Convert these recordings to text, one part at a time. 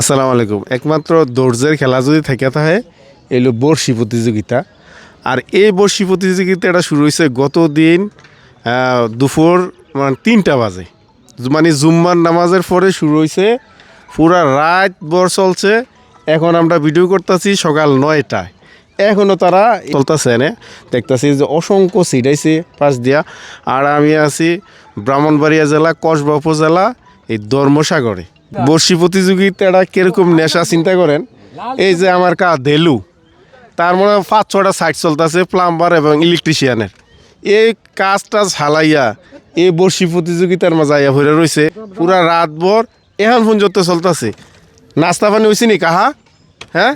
আসসালামু আলাইকুম। একমাত্র দৌড়ের খেলা যদি থেকে থাকে এলো বর্ষি প্রতিযোগিতা। আর এই বর্ষি প্রতিযোগিতাটা শুরু হয়েছে গত দিন দুপুর মানে তিনটা বাজে। মানে জুম্মার নামাজের পরে শুরু হয়েছে পুরা রাত ভর চলছে। এখন আমরা ভিডিও করতেছি সকাল নয়টায়। এখনও তারা চলতেছে এনে। দেখতেছি যে অসংখ্য সিটাইছে পাশ দিয়া। আর আমি আছি ব্রাহ্মণবাড়িয়া জেলা, কসবা উপজেলা, এই ধর্মসাগরে। বর্ষি প্রতিযোগিতাটা কীরকম নেশা চিন্তা করেন? এই যে আমার কা দেলু তার মনে হয় পাঁচ ছটা সাইট চলতেছে প্লাম্বার এবং ইলেকট্রিশিয়ানের। এই কাজটা ঝালাইয়া এই বর্ষি প্রতিযোগিতার মাঝে আইয়া ভরে রয়েছে পুরা রাত ভর এখন পর্যন্ত চলতেছে। নাস্তা পানি হয়েছে নি কাহা? হ্যাঁ?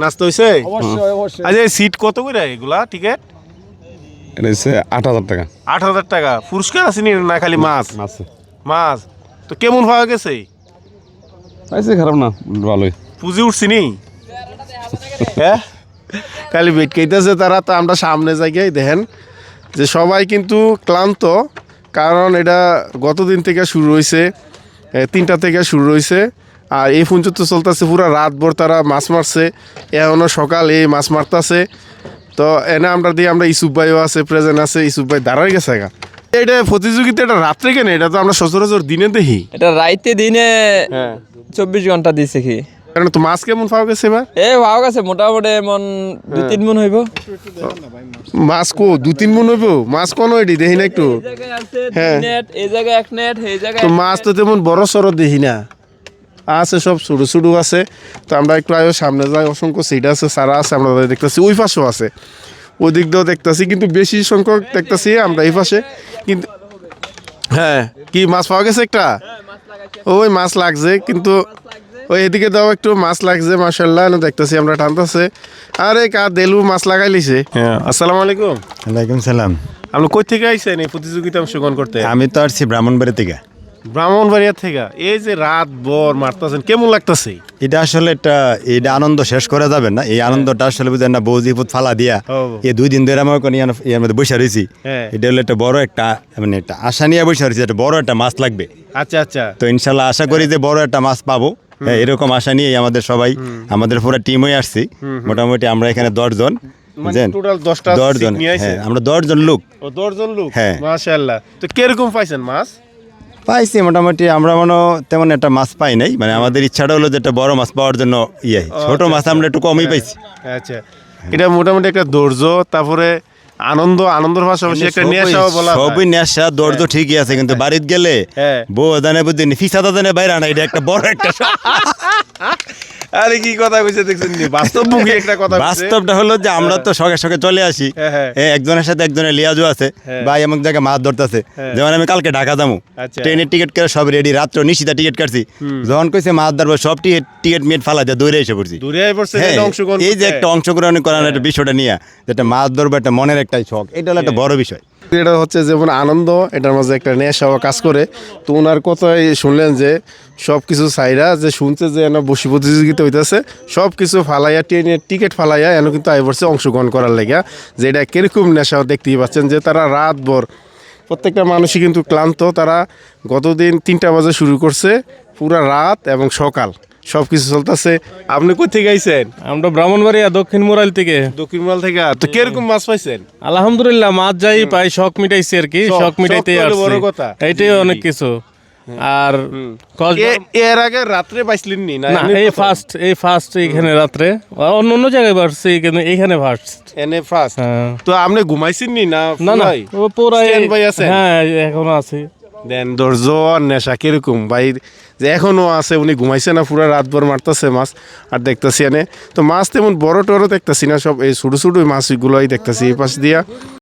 নাস্তা হয়েছে অবশ্যই অবশ্যই। আচ্ছা এই সিট কত করে এগুলা টিকিট আট হাজার টাকা। আট হাজার টাকা। পুরস্কার আছে নি না খালি মাছ? আছে। মাছ? তো কেমন পাওয়া গেছে? খারাপ না, ভালোই। উঠছি নি? হ্যাঁ? খালি বেটকাইতেছে তারা, তো আমরা সামনে জায়গায় দেখেন যে সবাই কিন্তু ক্লান্ত, কারণ এটা গতদিন থেকে শুরু হয়েছে তিনটা থেকে শুরু হয়েছে আর এই ফোন পর্যন্ত চলতেছে পুরো রাতভর তারা মাছ মারছে এখনও সকাল এই মাছ মারতেছে। তো এনে আমরা দিয়ে আমরা ইসুফ ভাইও আছে, প্রেজেন্ট আছে, ইসুফ ভাই দাঁড়াই গেছে গা। এটা প্রতিযোগিতা এটা রাত্রে কেন? এটা তো আমরা সচরাচর দিনে দেখি। এটা রাইতে দিনে হ্যাঁ। চব্বিশ ঘণ্টা দিছে কি। কারণ তো মাছ কেমন পাওয়া গেছে এবার? এ গেছে মোটামুটি এমন দুই তিন মন হইব। মাছ কো দু তিন মন হইব? মাছ কোন এটি? দেখি না একটু। আছে হ্যাঁ। এই জায়গায় এক নেট এই জায়গায় তো মাছ তো তেমন বড় সড়ো দেখি না। আছে সব ছোটো ছোটো আছে। তো আমরা একটু সামনে যাই অসংখ্য সিট আছে সারা আছে আমরা দেখতেছি। ওই পাশেও আছে। ওই দিক দিয়েও দেখতেছি কিন্তু বেশি সংখ্যক দেখতেছি আমরা এই পাশে। কিন্তু হ্যাঁ কি মাছ পাওয়া গেছে একটা? ওই মাছ লাগছে কিন্তু ওই এদিকে দাও একটু মাছ লাগছে মাসাল্লাহ দেখতেছি আমরা টানতেছে। আরে কা দেলু মাছ লাগাই লিছে। হ্যাঁ আসসালামু আলাইকুম। ওয়ালাইকুম সালাম। আপনি কই থেকে আইছেন এই প্রতিযোগিতা অংশগ্রহণ করতে? আমি তো আসছি ব্রাহ্মণবাড়ি থেকে। ব্রাহ্মণবাড়িয়া থেকে। এই যে রাত ভর মারতেছেন কেমন লাগতেছে? এটা আসলে একটা এটা আনন্দ শেষ করা যাবে না। এই আনন্দটা আসলে বুঝেন না বৌজিপুত ফালা দিয়া দুই দিন ধরে আমার কোনো ইয়ার মধ্যে বসে রয়েছি। হ্যাঁ। এটা হলো একটা বড় একটা মানে একটা আশা নিয়ে বসে রয়েছি একটা বড় একটা মাছ লাগবে। আচ্ছা আচ্ছা। তো ইনশাল্লাহ আশা করি যে বড় একটা মাছ পাবো। হ্যাঁ এরকম আশা নিয়ে আমাদের সবাই আমাদের পুরো টিমই আসছি। মোটামুটি আমরা এখানে দশজন। মানে? হ্যাঁ আমরা দশজন লোক। দশজন লোক? হ্যাঁ। মাশাআল্লাহ। তো কীরকম পাইছেন মাছ? পাইছি মোটামুটি আমরা মনে তেমন একটা মাছ পাই নাই। মানে আমাদের ইচ্ছাটা হলো যে একটা বড় মাছ পাওয়ার জন্য ইয়ে ছোট আচ্ছা, মাছ আমরা একটু কমই পাইছি। আচ্ছা। এটা মোটামুটি একটা ধৈর্য তারপরে আনন্দ আনন্দের পাশাপাশি একটা নেশাও বলা হয়। সবই নেশা দর্দ ঠিকই আছে কিন্তু বাড়িতে গেলে হ্যাঁ। বউ জানে বুঝি ফিসা জানে বাইরে আনা এটা একটা বড় একটা আরে কি কথা কইছে দেখছেন নি? বাস্তব মুখী একটা কথা বাস্তবটা হলো যে আমরা তো সঙ্গে সঙ্গে চলে আসি। হ্যাঁ, হ্যাঁ। একজনের সাথে একজনের আছে হ্যাঁ। ভাই এমন জায়গায় মাছ ধরতেছে। যেমন আমি কালকে ঢাকা যাব। আচ্ছা। ট্রেনের টিকিট করে সব রেডি রাত্র নিশিতা টিকিট কাটছি। যখন কইছে মাছ ধরবো সব টিকিট টিকিট মিট ফালা দিয়ে দৌড়ে এসে পড়ছি। দূরে এই যে একটা অংশগ্রহণ করার একটা বিষয়টা নিয়ে যেটা মাছ ধরবো একটা মনের একটাই শখ এটা হলো একটা বড় বিষয়। এটা হচ্ছে যেমন আনন্দ, এটার মাঝে একটা নেশাও কাজ করে। তো ওনার কথাই শুনলেন যে সব কিছু চাইরা যে শুনছে যে এনে বসি প্রতিযোগিতা হইতেছে সব কিছু ফালাইয়া, ট্রেনের টিকিট ফালাইয়া এনে কিন্তু আই পড়ছে অংশগ্রহণ করার লেগা যে এটা কীরকম নেশা দেখতেই পাচ্ছেন যে তারা রাত ভর প্রত্যেকটা মানুষই কিন্তু ক্লান্ত। তারা গতদিন তিনটা বাজে শুরু করছে, পুরা রাত এবং সকাল। সব কিছু চলতেছে। আপনি কোথা থেকে আইছেন? আমরা ব্রাহ্মণবাড়িয়া দক্ষিণ মোরাইল থেকে। দক্ষিণমাল থেকে। তো কীরকম মাছ পাইছেন? আলহামদুলিল্লাহ মাছ যাই পাই শখ মিটাইছি আর কি। শখ- মিটাইতে বড় কথা। এইটাই অনেক কিছু। আর এর আগে রাত্রে পাইছিলেন নি না এই ফার্স্ট এই ফার্স্ট এখানে রাত্রে। অন্য অন্য জায়গায় বাড়ছি কিন্তু এইখানে ফার্স্ট এনে ফার্স্ট হ্যাঁ। তো আপনি ঘুমাইছেন নি না না। না পুরাই? হ্যাঁ এখনও আছি। দেন ধৈর্য আর নেশা কীরকম? ভাই, যে এখনও আছে, উনি ঘুমাইছে না, পুরো রাতভর মারতেছে মাছ। আর দেখতেছি এনে, তো মাছ তেমন বড় টড়ো দেখতেছি না, সব এই ছোটো ছোটো মাছগুলোই দেখতেছি এই পাশ দিয়া।